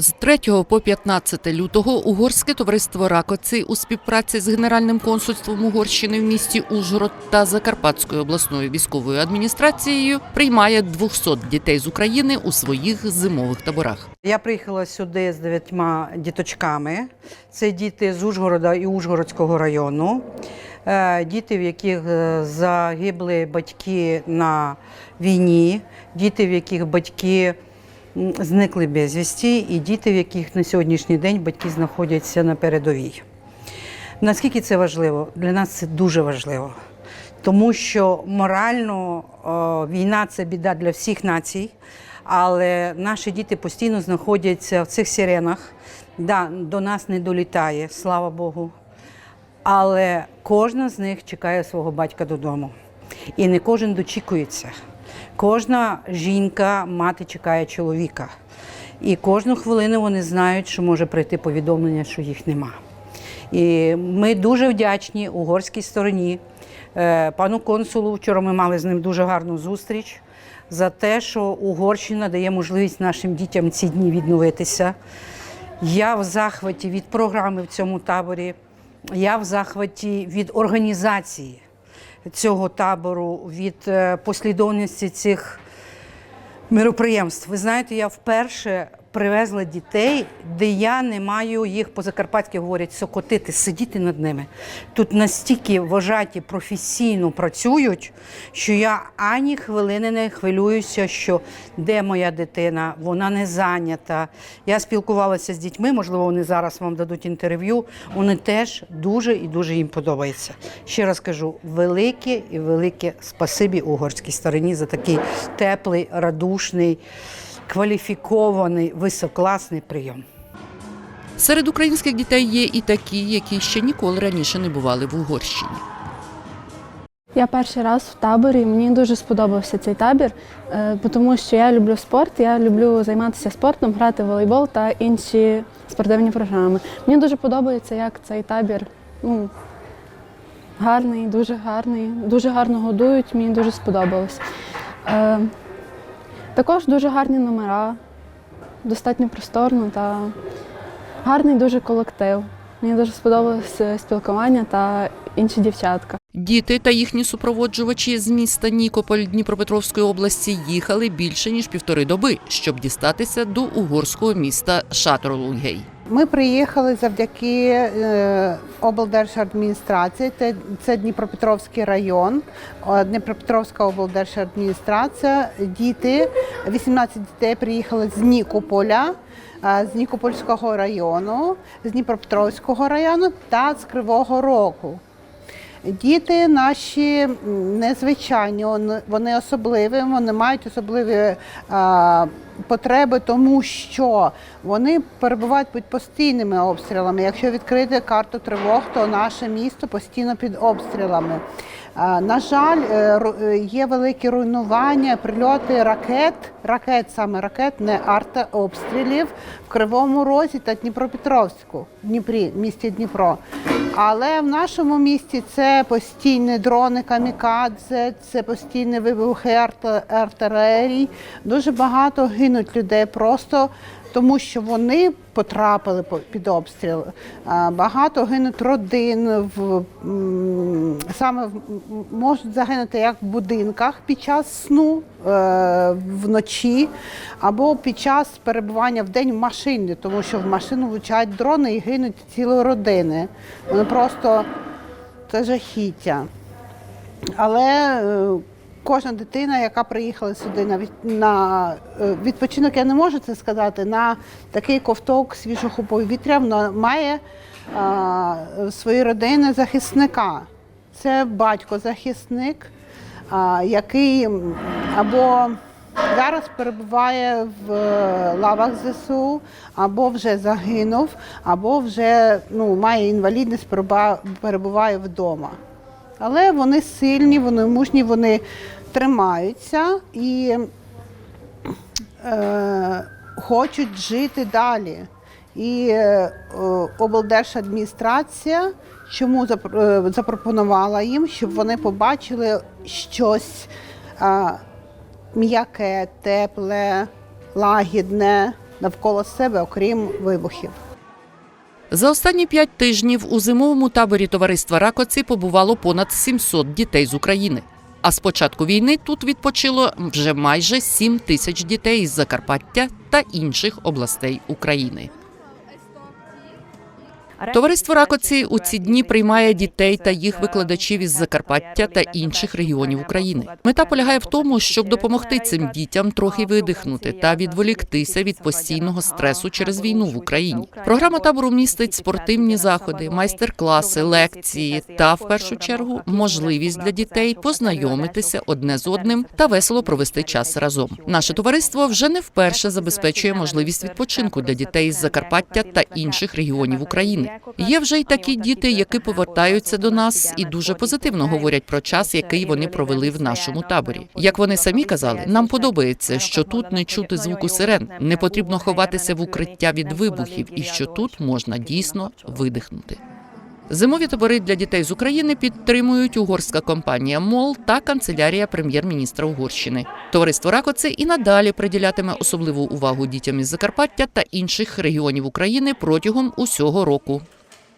З 3 по 15 лютого угорське товариство Ракоці у співпраці з Генеральним консульством Угорщини в місті Ужгород та Закарпатською обласною військовою адміністрацією приймає 200 дітей з України у своїх зимових таборах. Я приїхала сюди з дев'ятьма діточками. Це діти з Ужгорода і Ужгородського району. Е, Діти, в яких е, загибли батьки на війні, діти, в яких батьки зникли безвісті, і діти, в яких на сьогоднішній день батьки знаходяться на передовій. Наскільки це важливо? Для нас це дуже важливо. Тому що морально війна це біда для всіх націй, але наші діти постійно знаходяться в цих сиренах. Да, до нас не долітає, слава Богу. Але кожна з них чекає свого батька додому. І не кожен дочікується. Кожна жінка, мати чекає чоловіка. І кожну хвилину вони знають, що може прийти повідомлення, що їх нема. І ми дуже вдячні угорській стороні, е, пану консулу. Вчора ми мали з ним дуже гарну зустріч за те, що Угорщина дає можливість нашим дітям ці дні відновитися. Я в захваті від програми в цьому таборі. Я в захваті від організації цього табору, від е, послідовності цих мероприємств. Ви знаєте, я вперше привезла дітей, де я не маю їх по-закарпатськи говорять сокотити, сидіти над ними. Тут настільки вважаті професійно працюють, що я ані хвилини не хвилююся, що де моя дитина, вона не зайнята. Я спілкувалася з дітьми, можливо, вони зараз вам дадуть інтерв'ю. Вони теж дуже і дуже їм подобається. Ще раз кажу, велике і велике спасибі угорській стороні за такий теплий, радушний, кваліфікований, високласний прийом. Серед українських дітей є і такі, які ще ніколи раніше не бували в Угорщині. Я перший раз в таборі. Мені дуже сподобався цей табір, е, тому що я люблю спорт, я люблю займатися спортом, грати в волейбол та інші спортивні програми. Мені дуже подобається, як цей табір ну, гарний, дуже гарний, дуже гарно годують, мені дуже сподобалось. Е, також дуже гарні номера, достатньо просторно та гарний дуже колектив. Мені дуже сподобалося спілкування та інші дівчатка. Діти та їхні супроводжувачі з міста Нікополь Дніпропетровської області їхали більше ніж півтори доби, щоб дістатися до угорського міста Шаторлугей. Ми приїхали завдяки е, облдержадміністрації. Це, це Дніпропетровський район, Дніпропетровська облдержадміністрація. Діти, 18 дітей приїхали з Нікополя, е, з Нікопольського району, з Дніпропетровського району та з Кривого Рогу. Діти наші незвичайні, вони- особливі, вони мають особливі а, потреби, тому що вони перебувають під постійними обстрілами. Якщо відкрити карту тривог, то наше місто постійно під обстрілами. А, На жаль, е, е, є великі руйнування, прильоти ракет, ракет саме ракет, не артобстрілів в Кривому Розі та Дніпропетровську, Дніпрі, місті Дніпро. Але в нашому місті це постійні дрони камікадзе, це постійні вибухи арт- артилерії. Дуже багато гинуть людей просто тому, що вони потрапили під обстріл. Багато гинуть родин в саме можуть загинути як в будинках під час сну е, вночі, або під час перебування в день в машині, тому що в машину влучають дрони і гинуть цілі родини. Вони просто це жахіття. Але е, кожна дитина, яка приїхала сюди на, від- на е, відпочинок, я не можу це сказати, на такий ковток свіжого повітря, вона має а, свої родини захисника. Це батько-захисник, а, який або зараз перебуває в е, лавах ЗСУ, або вже загинув, або вже ну, має інвалідність, перебуває вдома. Але вони сильні, вони мужні, вони тримаються і е, хочуть жити далі. І е, облдержадміністрація чому е, запропонувала їм, щоб вони побачили щось е, м'яке, тепле, лагідне, навколо себе, окрім вибухів. За останні п'ять тижнів у зимовому таборі товариства Ракоці побувало понад 700 дітей з України. А з початку війни тут відпочило вже майже 7 тисяч дітей із Закарпаття та інших областей України. Товариство Ракоці у ці дні приймає дітей та їх викладачів із Закарпаття та інших регіонів України. Мета полягає в тому, щоб допомогти цим дітям трохи видихнути та відволіктися від постійного стресу через війну в Україні. Програма табору містить спортивні заходи, майстер-класи, лекції та, в першу чергу, можливість для дітей познайомитися одне з одним та весело провести час разом. Наше товариство вже не вперше забезпечує можливість відпочинку для дітей з Закарпаття та інших регіонів України. Є вже й такі діти, які повертаються до нас і дуже позитивно говорять про час, який вони провели в нашому таборі. Як вони самі казали, нам подобається, що тут не чути звуку сирен, не потрібно ховатися в укриття від вибухів, і що тут можна дійсно видихнути. Зимові табори для дітей з України підтримують угорська компанія МОЛ та канцелярія прем'єр-міністра Угорщини. Товариство Ракоце і надалі приділятиме особливу увагу дітям із Закарпаття та інших регіонів України протягом усього року.